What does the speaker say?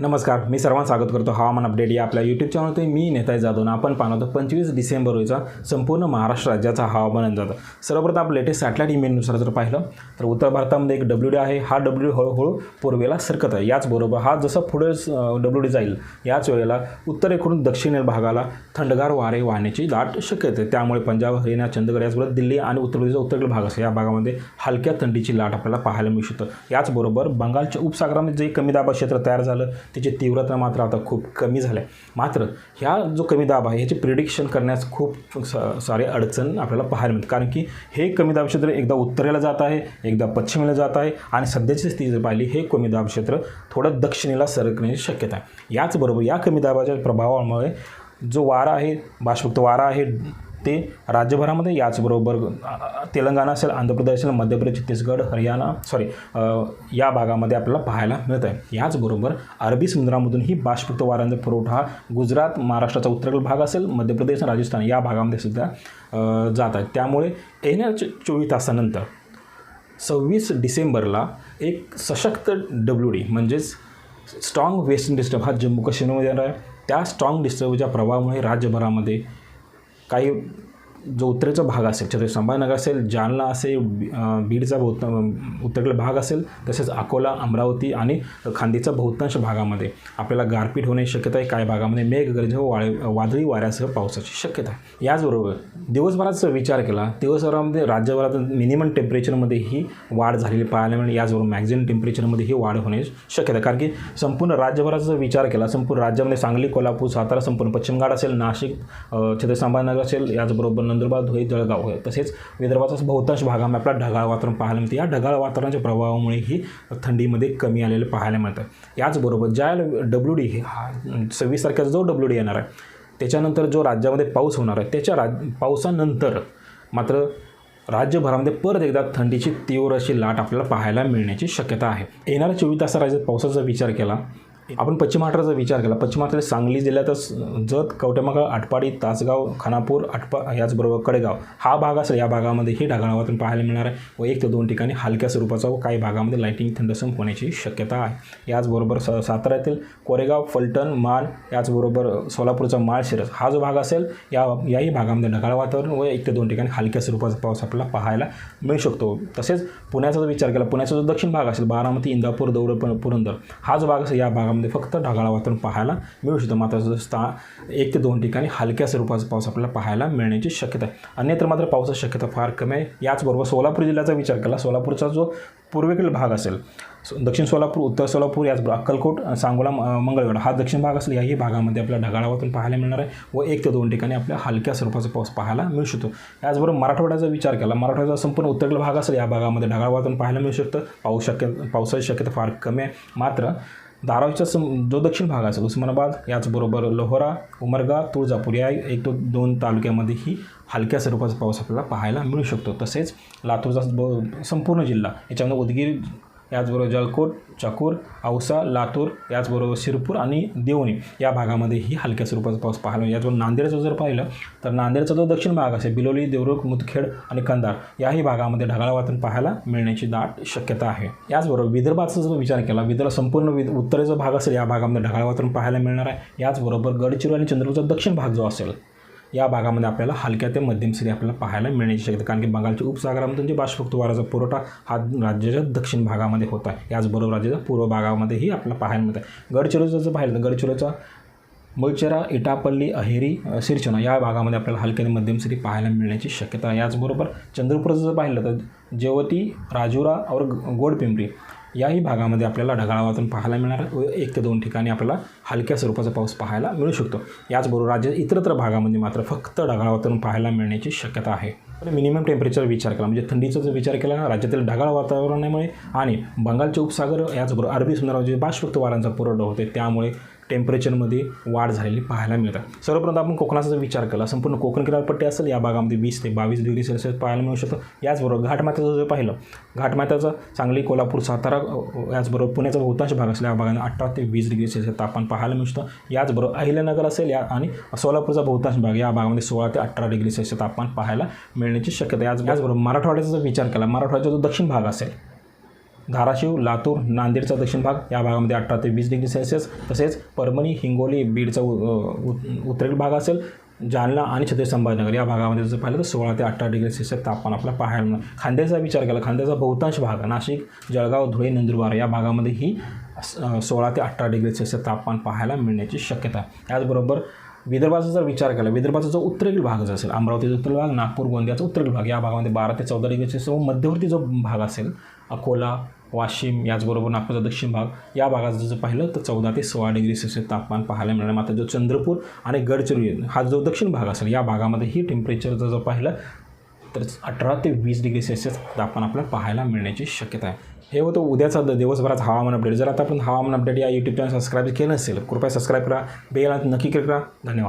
नमस्कार मी सर्वांना स्वागत करतो हवामान अपडेट या आपल्या यूट्यूब चॅनलवरती मी नेताय जाधव आणि आपण पाहतो पंचवीस डिसेंबर रोजीचा संपूर्ण महाराष्ट्र राज्याचा हवामान अंदाज. सर्वप्रथम आपण लेटेस्ट सॅटेलाईट इमेजनुसार जर पाहिलं तर उत्तर भारतामध्ये एक डब्ल्यू डी आहे. हा डब्ल्यू डी हळूहळू पूर्वेला सरकत आहे. याचबरोबर हा जसं पुढे डब्ल्यू डी जाईल याच वेळेला उत्तरेकडून दक्षिण भागाला थंडगार वारे वाहण्याची दाट शक्यता आहे. त्यामुळे पंजाब हरियाणा चंदगड याचबरोबर दिल्ली आणि उत्तर प्रदेशचा उत्तरेकडील भाग असेल. या भागामध्ये हलक्या थंडीची लाट आपल्याला पाहायला मिळू शकतं. याचबरोबर बंगालच्या उपसागरामध्ये जे कमी दाबा क्षेत्र तयार झालं त्याची तीव्रता मात्र आता खूप कमी झाल्या मात्र ह्या जो कमी दाब आहे ह्याचे प्रिडिक्शन करण्यास खूप सा सारे अडचण आपल्याला पाहायला मिळते. कारण की हे कमी दाब क्षेत्र एकदा उत्तरेला जात आहे एकदा पश्चिमेला जात आहे आणि सध्याची स्थिती जर पाहिली हे कमी दाब क्षेत्र थोडं दक्षिणेला सरकण्याची शक्यता आहे. याचबरोबर या कमी दाबाच्या प्रभावामुळे जो वारा आहे बाष्पयुक्त वारा आहे ते राज्यभरामध्ये याचबरोबर तेलंगणा असेल आंध्र प्रदेश असेल मध्य प्रदेश छत्तीसगड हरियाणा सॉरी या भागामध्ये आपल्याला पाहायला मिळत आहे याचबरोबर अरबी समुद्रामधून ही बाष्पयुक्त वाऱ्यांचा पुरवठा गुजरात महाराष्ट्राचा उत्तरेकडील भाग असेल मध्य प्रदेश आणि राजस्थान या भागामध्ये सुद्धा जात आहे त्यामुळे येणाऱ्या चोवीस तासानंतर सव्वीस डिसेंबरला एक सशक्त डब्ल्यू डी म्हणजेच स्ट्रॉंग वेस्टर्न डिस्टर्ब हा जम्मू काश्मीरमध्ये येणार आहे. त्या स्ट्रॉंग डिस्टर्बच्या प्रभावामुळे राज्यभरामध्ये काही जो उत्तरेचा भाग असेल छत्रपती संभाजीनगर असेल जालना असेल बीडचा बहुत उत्तरेकडील भाग असेल तसेच अकोला अमरावती आणि खांदीचा बहुतांश भागामध्ये. आपल्याला गारपीट होण्याची शक्यता आहे. काही भागामध्ये मेघगर्ज व वाळे वादळी वाऱ्यासह पावसाची शक्यता आहे. याचबरोबर दिवसभराचा विचार केला दिवसभरामध्ये राज्यभरात मिनिमम टेम्परेचरमध्ये ही वाढ झालेली पाहायला मिळेल. याचबरोबर मॅक्झिमम टेम्परेचरमध्ये ही वाढ होण्याची शक्यता कारण की संपूर्ण राज्यभराचा विचार केला संपूर्ण राज्यामध्ये सांगली कोल्हापूर सातारा संपूर्ण पश्चिम घाट असेल नाशिक छत्रपती संभाजीनगर असेल याचबरोबर नंदुरबार धुळे जळगाव होय तसेच विदर्भाचा बहुतांश भागामध्ये आपला ढगाळ वातावरण पाहायला मिळते. या ढगाळ वातावरणाच्या प्रभावामुळे ही थंडीमध्ये कमी आलेले पाहायला मिळतं. याचबरोबर ज्या डब्ल्यू डी हा सव्वीस तारखेचा जो डब्ल्यू डी येणार आहे त्याच्यानंतर जो राज्यामध्ये पाऊस होणार आहे त्याच्या राज पावसानंतर मात्र राज्यभरामध्ये परत एकदा थंडीची तीव्र अशी लाट आपल्याला पाहायला मिळण्याची शक्यता आहे. येणाऱ्या चोवीस तासा राज्यात पावसाचा विचार केला आपण पश्चिम महाराष्ट्राचा विचार केला. पश्चिम महाराष्ट्रात सांगली जिल्ह्यातच जत कवटेमागा आटपाडी तासगाव खानापूर आटपा याचबरोबर कडेगाव हा भाग असेल या भागामध्ये ही ढगाळ वातावरण पाहायला मिळणार आहे व एक ते दोन ठिकाणी हलक्या स्वरूपाचा व काही भागामध्ये लाईटिंग थंडसम होण्याची शक्यता आहे. याचबरोबर स साताऱ्यातील कोरेगाव फलटण मान याचबरोबर सोलापूरचा माळशिरस हा जो भाग असेल या याही भागामध्ये ढगाळ वातावरण व एक ते दोन ठिकाणी हलक्या स्वरूपाचा पाऊस आपल्याला पाहायला मिळू शकतो. तसेच पुण्याचा जर विचार केला पुण्याचा जो दक्षिण भाग असेल बारामती इंदापूर दौड पुरंदर हा जो भाग असेल या भागामध्ये म्हणजे फक्त ढगाळ वातावरण पाहायला मिळू शकतं. मात्र स्था एक ते दोन ठिकाणी हलक्या स्वरूपाचा पाऊस आपल्याला पाहायला मिळण्याची शक्यता आहे. अन्यत्र मात्र पावसाची शक्यता फार कमी आहे. याचबरोबर सोलापूर जिल्ह्याचा विचार केला सोलापूरचा जो पूर्वेकडील भाग असेल सो- दक्षिण सोलापूर उत्तर सोलापूर याचबरोबर अक्कलकोट सांगोला म- मंगळवेढा हा दक्षिण भाग असेल याही भागामध्ये आपल्याला ढगाळ वातावरण पाहायला मिळणार आहे व एक ते दोन ठिकाणी आपल्या हलक्या स्वरूपाचा पाऊस पाहायला मिळू शकतो. याचबरोबर मराठवाड्याचा विचार केला मराठवाड्याचा संपूर्ण उत्तरेकडील भाग असेल या भागामध्ये ढगाळ वातावरण पाहायला मिळू शकतं. पाऊस शक्य पावसाची शक्यता फार कमी आहे. मात्र धारावीचा सम जो दक्षिण भाग असेल उस्मानाबाद याचबरोबर लोहरा उमरगा तुळजापूर या एक तो दोन तालुक्यामध्ये ही हलक्या स्वरूपाचा पाऊस आपल्याला पाहायला मिळू शकतो. तसेच लातूरचा ब- संपूर्ण जिल्हा याच्यामध्ये उदगीर याचबरोबर जलकोट चकूर औसा लातूर याचबरोबर शिरपूर आणि देवणी या भागामध्ये ही हलक्या स्वरूपाचा पाऊस पाहायला याचबरोबर नांदेडचं जर पाहिलं तर नांदेडचा जो दक्षिण भाग असेल बिलोली देवरुख मुदखेड आणि कंधार याही भागामध्ये ढगाळ वातावरण पाहायला मिळण्याची दाट शक्यता आहे. याचबरोबर विदर्भाचा जर विचार केला विदर्भ संपूर्ण विद उत्तरेचा भाग असेल या भागामध्ये ढगाळ वातावरण पाहायला मिळणार आहे. याचबरोबर गडचिरोली आणि चंद्रपूरचा दक्षिण भाग जो असेल या भागामध्ये आपल्याला हलक्या ते मध्यम सरी आपल्याला पाहायला मिळण्याची शक्यता कारण की बंगालच्या उपसागरामधून जे बाष्पयुक्त वाराचा पुरवठा हा राज्याच्या दक्षिण भागामध्ये होता याचबरोबर राज्याच्या पूर्व भागामध्येही आपल्याला पाहायला मिळतं आहे. गडचिरोलीचं जर पाहिलं तर गडचिरोलीचा मुळचेरा इटापल्ली अहेरी सिरचना या भागामध्ये आपल्याला हलक्या ते मध्यम सरी पाहायला मिळण्याची शक्यता याचबरोबर चंद्रपूरचं जर पाहिलं तर जेवती राजुरा और गोडपिंपरी याही भागामध्ये आपल्याला ढगाळ वातावरण पाहायला मिळणार व एक ते दोन ठिकाणी आपल्याला हलक्या स्वरूपाचा पाऊस पाहायला मिळू शकतो. याचबरोबर राज्यात इतरत्र भागामध्ये मात्र फक्त ढगाळ वातावरण पाहायला मिळण्याची शक्यता आहे. तर मिनिमम टेम्परेचर विचार केला. म्हणजे थंडीचा जर विचार केला ना राज्यातील ढगाळ वातावरणामुळे आणि बंगालचे उपसागर याचबरोबर अरबी समुद्रावर जे बाष्पक्त वारांचा पुरवठा होते त्यामुळे टेम्परेचरमध्ये वाढ झालेली पाहायला मिळतात सर्वप्रथम आपण कोकणाचा जर विचार केला संपूर्ण कोकण किनारपट्टी असेल या भागामध्ये वीस ते बावीस डिग्री सेल्सिअस पाहायला मिळू शकतं. याचबरोबर घाटमाथ्याचं जर पाहिलं घाटमाथ्याचं सांगली कोल्हापूर सातारा याचबरोबर पुण्याचा बहुतांश भाग असेल या भागाने अठरा ते वीस डिग्री सेल्सिअस तापमान पाहायला मिळू शकतं. याचबरोबर अहिल्यानगर असेल या आणि सोलापूरचा बहुतांश भाग या भागामध्ये सोळा ते अठरा डिग्री सेल्सिअस तापमान पाहायला मिळण्याची शक्यता आहे. याच याचबरोबर मराठवाड्याचा जर विचार केला मराठवाड्याचा जो दक्षिण भाग असेल धाराशिव लातूर नांदेडचा दक्षिण भाग या भागामध्ये अठरा ते वीस डिग्री सेल्सिअस. तसेच परभणी हिंगोली बीडचा उ- भाग असेल जालना आणि छत्रपती संभाजीनगर. या भागामध्ये जर पाहिलं तर सोळा ते अठरा डिग्री सेल्सिअस तापमान आपल्या पाहायला मिळणार. खांद्याचा विचार केला खांद्याचा बहुतांश भाग नाशिक जळगाव धुळे नंदुरबार या भागामध्ये ही सोळा ते अठरा डिग्री सेल्सिअस तापमान पाहायला मिळण्याची शक्यता त्याचबरोबर विदर्भाचा जर विचार केला विदर्भाचा जो उत्तरेकडील भाग जो असेल अमरावतीचा उत्तर भाग नागपूर गोंदियाचा उत्तरेकडील भाग या भागामध्ये बारा ते चौदा डिग्री सेल्सिअस व मध्यवर्ती जो भाग असेल अकोला वाशिम याचबरोबर नागपूरचा दक्षिण भाग या भागात जर पाहिलं तर चौदा ते सोळा डिग्री सेल्सिअस तापमान पाहायला मिळणार. मात्र जो चंद्रपूर आणि गडचिरोली हा जो दक्षिण भाग असेल या भागामध्ये ही टेम्परेचर जर जर पाहिलं तर अठरा ते वीस डिग्री सेल्सिअस तापमान आपल्याला पाहायला मिळण्याची शक्यता आहे. हे होतं उद्याचा दिवसभराचा हवामान अपडेट. जर आता आपण हवामान अपडेट या यूट्यूब चॅनल सबस्क्राईब केलं नसेल कृपया सबस्क्राईब करा. बेल नक्की क्लिक करा. धन्यवाद.